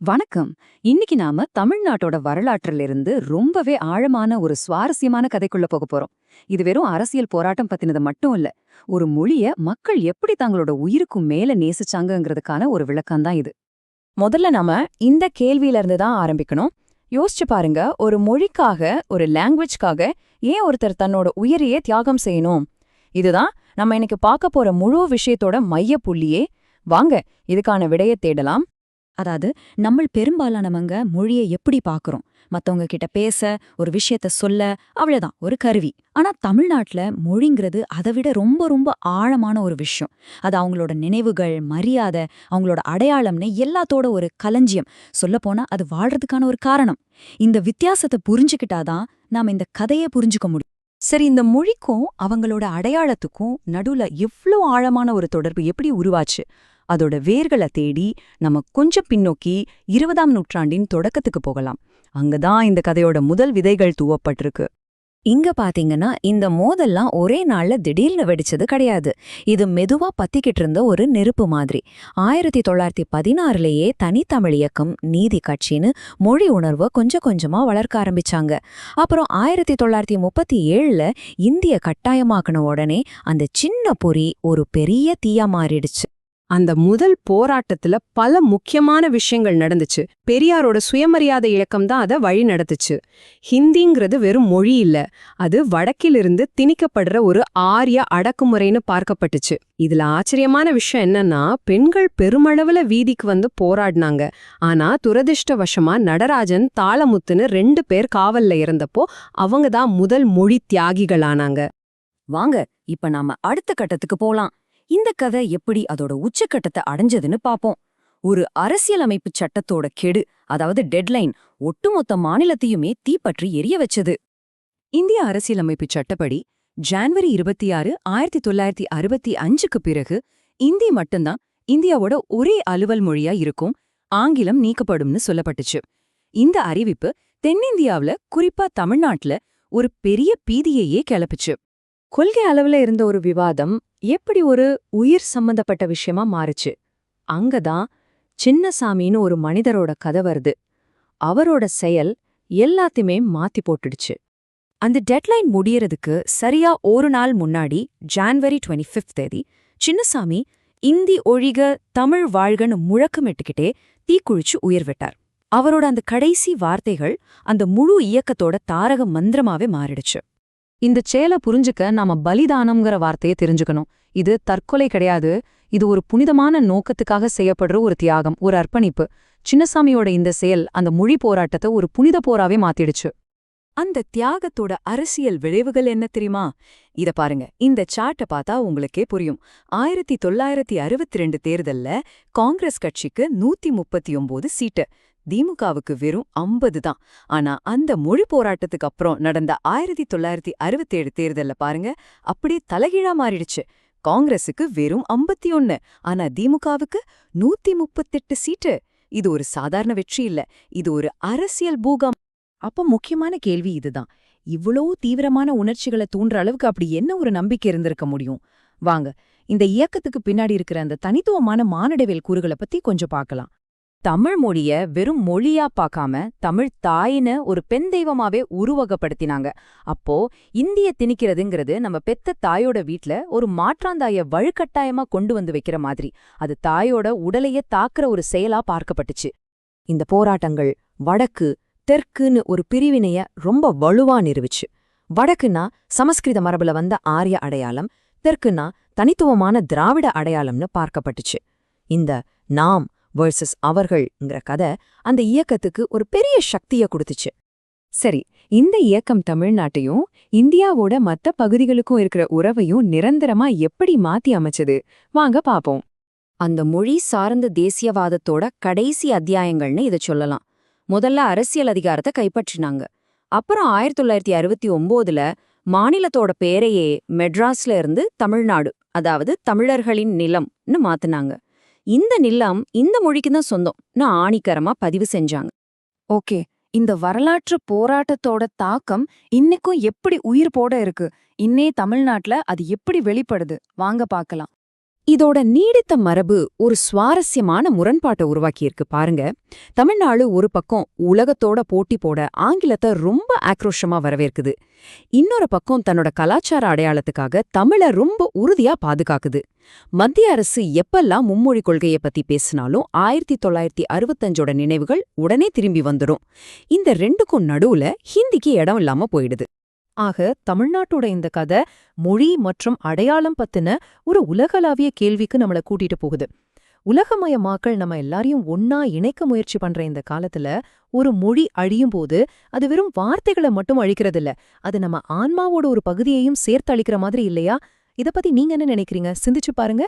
வணக்கம். இன்னைக்கு நாம தமிழ்நாட்டோட வரலாற்றுல இருந்து ரொம்பவே ஆழமான ஒரு சுவாரஸ்யமான கதைக்குள்ள போக போறோம். இது வெறும் அரசியல் போராட்டம் பத்தினது மட்டும் இல்ல ஒரு மொழிய மக்கள் எப்படி தங்களோட உயிருக்கும் மேல நேசிச்சாங்கங்கிறதுக்கான ஒரு விளக்கம் தான் இது. முதல்ல நாம இந்த கேள்வியில இருந்து தான் ஆரம்பிக்கணும். யோசிச்சு பாருங்க ஒரு மொழிக்காக ஒரு லாங்குவேஜ்க்காக ஏன் ஒருத்தர் தன்னோட உயிரையே தியாகம் செய்யணும்? இதுதான் நம்ம இன்னைக்கு பார்க்க போற முழு விஷயத்தோட மைய புள்ளியே வாங்க இதுக்கான விடையை தேடலாம். அதாவது நம்ம பெரும்பாலானவங்க மொழியை எப்படி பாக்குறோம்? மற்றவங்க கிட்ட பேச ஒரு விஷயத்த சொல்ல அவ்வளோதான் ஒரு கருவி. ஆனா தமிழ்நாட்டுல மொழிங்கிறது அதை விட ரொம்ப ரொம்ப ஆழமான ஒரு விஷயம். அது அவங்களோட நினைவுகள் மரியாதை அவங்களோட அடையாளம்னு எல்லாத்தோட ஒரு களஞ்சியம். சொல்லப்போனா அது வாழ்றதுக்கான ஒரு காரணம். இந்த வித்தியாசத்தை புரிஞ்சுக்கிட்டாதான் நாம இந்த கதையை புரிஞ்சுக்க முடியும். சரி இந்த மொழிக்கும் அவங்களோட அடையாளத்துக்கும் நடுவுல எவ்ளோ ஆழமான ஒரு தொடர்பு எப்படி உருவாச்சு? அதோட வேர்களை தேடி நம்ம கொஞ்சம் பின்னோக்கி இருபதாம் நூற்றாண்டின் தொடக்கத்துக்கு போகலாம். அங்கதான் இந்த கதையோட முதல் விதைகள் தூவப்பட்டிருக்கு. இங்க பாத்தீங்கன்னா இந்த மோதல்லாம் ஒரே நாள்ல திடீர்னு வெடிச்சது கிடையாது. இது மெதுவா பத்திக்கிட்டு இருந்த ஒரு நெருப்பு மாதிரி. ஆயிரத்தி தொள்ளாயிரத்தி பதினாறுலயே தனித்தமிழ் இயக்கம் நீதி கட்சின்னு மொழி உணர்வை கொஞ்சம் கொஞ்சமா வளர்க்க ஆரம்பிச்சாங்க. அப்புறம் ஆயிரத்தி தொள்ளாயிரத்தி முப்பத்தி ஏழுல இந்திய கட்டாயமாக்கின உடனே அந்த சின்ன பொறி ஒரு பெரிய தீயா மாறிடுச்சு. அந்த முதல் போராட்டத்துல பல முக்கியமான விஷயங்கள் நடந்துச்சு. பெரியாரோட சுயமரியாதை இயக்கம் தான் அதை வழி நடத்துச்சு. ஹிந்திங்கிறது வெறும் மொழி இல்ல அது வடக்கிலிருந்து திணிக்கப்படுற ஒரு ஆரிய அடக்குமுறைன்னு பார்க்கப்பட்டுச்சு. இதுல ஆச்சரியமான விஷயம் என்னன்னா பெண்கள் பெருமளவுல வீதிக்கு வந்து போராடினாங்க. ஆனா துரதிருஷ்டவசமா நடராஜன் தாளமுத்துன்னு ரெண்டு பேர் காவல்ல இருந்தப்போ அவங்க தான் முதல் மொழி தியாகிகளானாங்க. வாங்க இப்ப நாம அடுத்த கட்டத்துக்கு போலாம். இந்த கதை எப்படி அதோட உச்சக்கட்டத்தை அடைஞ்சதுன்னு பாப்போம். ஒரு அரசியலமைப்பு சட்டத்தோட கெடு அதாவது டெட்லைன் ஒட்டுமொத்த மாநிலத்தையுமே தீப்பற்றி எரிய வச்சது. இந்திய அரசியலமைப்பு சட்டப்படி ஜான்வரி இருபத்தி ஆறு ஆயிரத்தி தொள்ளாயிரத்தி அறுபத்தி அஞ்சுக்கு பிறகு இந்தி மட்டும்தான் இந்தியாவோட ஒரே அலுவல் மொழியா இருக்கும் ஆங்கிலம் நீக்கப்படும்னு சொல்லப்பட்டுச்சு. இந்த அறிவிப்பு தென்னிந்தியாவில குறிப்பா தமிழ்நாட்டுல ஒரு பெரிய பீதியையே கிளப்புச்சு. கொள்கை அளவுல இருந்த ஒரு விவாதம் எப்படி ஒரு உயிர் சம்பந்தப்பட்ட விஷயமா மாறுச்சு. அங்கதான் சின்னசாமின்னு ஒரு மனிதரோட கதை வருது. அவரோட செயல் எல்லாத்தையுமே மாத்தி போட்டுடுச்சு. அந்த டெட்லைன் முடியறதுக்கு சரியா ஒரு நாள் முன்னாடி ஜான்வரி டுவெண்ட்டி ஃபிஃப்த் தேதி சின்னசாமி இந்தி ஒழிக தமிழ் வாழ்கன்னு முழக்கமிட்டுக்கிட்டே தீக்குழிச்சு உயிர் விட்டார். அவரோட அந்த கடைசி வார்த்தைகள் அந்த முழு இயக்கத்தோட தாரக மந்திரமாவே மாறிடுச்சு. இந்த செயலை புரிஞ்சுக்க நாம பலிதானம்ங்கிற வார்த்தையை தெரிஞ்சுக்கணும். இது தற்கொலை கிடையாது. இது ஒரு புனிதமான நோக்கத்துக்காக செய்யப்படுற ஒரு தியாகம் ஒரு அர்ப்பணிப்பு. சின்னசாமியோட இந்த செயல் அந்த மொழி போராட்டத்தை ஒரு புனித போராவே மாத்திடுச்சு. அந்த தியாகத்தோட அரசியல் விளைவுகள் என்ன தெரியுமா? இத பாருங்க. இந்த சார்ட்டை பார்த்தா உங்களுக்கே புரியும். ஆயிரத்தி தொள்ளாயிரத்தி அறுபத்தி ரெண்டு தேர்தல்ல காங்கிரஸ் கட்சிக்கு நூத்தி முப்பத்தி ஒன்பது சீட்டு. திமுகவுக்கு வெறும் ஐம்பது தான். ஆனா அந்த மொழி போராட்டத்துக்கு அப்புறம் நடந்த ஆயிரத்தி தொள்ளாயிரத்தி அறுபத்தேழு தேர்தல்ல பாருங்க அப்படியே தலைகீழா மாறிடுச்சு. காங்கிரஸுக்கு வெறும் ஐம்பத்தி ஒன்னு ஆனா திமுகவுக்கு நூத்தி முப்பத்தெட்டு சீட்டு. இது ஒரு சாதாரண வெற்றி இல்ல இது ஒரு அரசியல் பூகம் அப்ப முக்கியமான கேள்வி இதுதான். இவ்வளோ தீவிரமான உணர்ச்சிகளை தூண்டுற அளவுக்கு அப்படி என்ன ஒரு நம்பிக்கை இருந்திருக்க முடியும்? வாங்க இந்த இயக்கத்துக்கு பின்னாடி இருக்கிற அந்த தனித்துவமான மானிடவியல் கூறுகளை பத்தி கொஞ்சம் பார்க்கலாம். தமிழ் மொழிய வெறும் மொழியா பார்க்காம தமிழ் தாயின்னு ஒரு பெண் தெய்வமாவே உருவகப்படுத்தினாங்க. அப்போ இந்திய திணிக்கிறதுங்கிறது நம்ம பெத்த தாயோட வீட்ல ஒரு மாற்றாந்தாய வழுக்கட்டாயமா கொண்டு வந்து வைக்கிற மாதிரி. அது தாயோட உடலையே தாக்குற ஒரு செயலா பார்க்கப்பட்டுச்சு. இந்த போராட்டங்கள் வடக்கு தெற்குன்னு ஒரு பிரிவினைய ரொம்ப வலுவா நிறுவிச்சு. வடக்குன்னா சமஸ்கிருத மரபுல வந்த ஆரிய அடையாளம் தெற்குன்னா தனித்துவமான திராவிட அடையாளம்னு பார்க்கப்பட்டுச்சு. இந்த நாம் வர்சஸ் அவர்கள்ங்கிற கதை அந்த இயக்கத்துக்கு ஒரு பெரிய சக்திய கொடுத்துச்சு. சரி இந்த இயக்கம் தமிழ்நாட்டையும் இந்தியாவோட மத்த பகுதிகளுக்கும் இருக்கிற உறவையும் நிரந்தரமா எப்படி மாத்தி அமைச்சது? வாங்க பாப்போம். அந்த மொழி சார்ந்த தேசியவாதத்தோட கடைசி அத்தியாயங்கள்னு இதை சொல்லலாம். முதல்ல அரசியல் அதிகாரத்தை கைப்பற்றினாங்க. அப்புறம் ஆயிரத்தி தொள்ளாயிரத்தி அறுபத்தி ஒம்போதுல மாநிலத்தோட பேரையே மெட்ராஸ்ல இருந்து தமிழ்நாடு அதாவது தமிழர்களின் நிலம்னு மாத்துனாங்க. இந்த நிலம் இந்த மொழிக்கு தான் சொந்தம். ஆணிக்கரமா பதிவு செஞ்சாங்க. ஓகே. இந்த வரலாற்று போராட்டத்தோட தாக்கம் இன்னைக்கும் எப்படி உயிர் போட இருக்கு? இன்னே தமிழ்நாட்டுல அது எப்படி வெளிப்படுது? வாங்க பார்க்கலாம். இதோட நீடித்த மரபு ஒரு சுவாரஸ்யமான முரண்பாட்டை உருவாக்கியிருக்கு பாருங்க. தமிழ்நாடு ஒரு பக்கம் உலகத்தோட போட்டி போட ஆங்கிலத்தை ரொம்ப ஆக்ரோஷமா வரவேற்குது. இன்னொரு பக்கம் தன்னோட கலாச்சார அடையாளத்துக்காக தமிழ ரொம்ப உறுதியா பாதுகாக்குது. மத்திய அரசு எப்பெல்லாம் மும்மொழி கொள்கையை பத்தி பேசினாலும் ஆயிரத்தி தொள்ளாயிரத்தி அறுபத்தஞ்சோட நினைவுகள் உடனே திரும்பி வந்துடும் இந்த ரெண்டுக்கும் நடுவுல ஹிந்திக்கு இடம் இல்லாம போயிடுது. ஆக தமிழ்நாட்டோட இந்த கதை மொழி மற்றும் அடையாளம் பத்தின ஒரு உலகளாவிய கேள்விக்கு நம்மள கூட்டிட்டு போகுது. உலகமயமாக்கல் நம்ம எல்லாரையும் ஒன்னா இணைக்க முயற்சி பண்ற இந்த காலத்துல ஒரு மொழி அழியும் போது அது வெறும் வார்த்தைகளை மட்டும் அழிக்கிறதில்ல அது நம்ம ஆன்மாவோட ஒரு பகுதியையும் சேர்த்து அழிக்கிற மாதிரி இல்லையா? இத பத்தி நீங்க என்ன நினைக்கிறீங்க? சிந்திச்சு பாருங்க.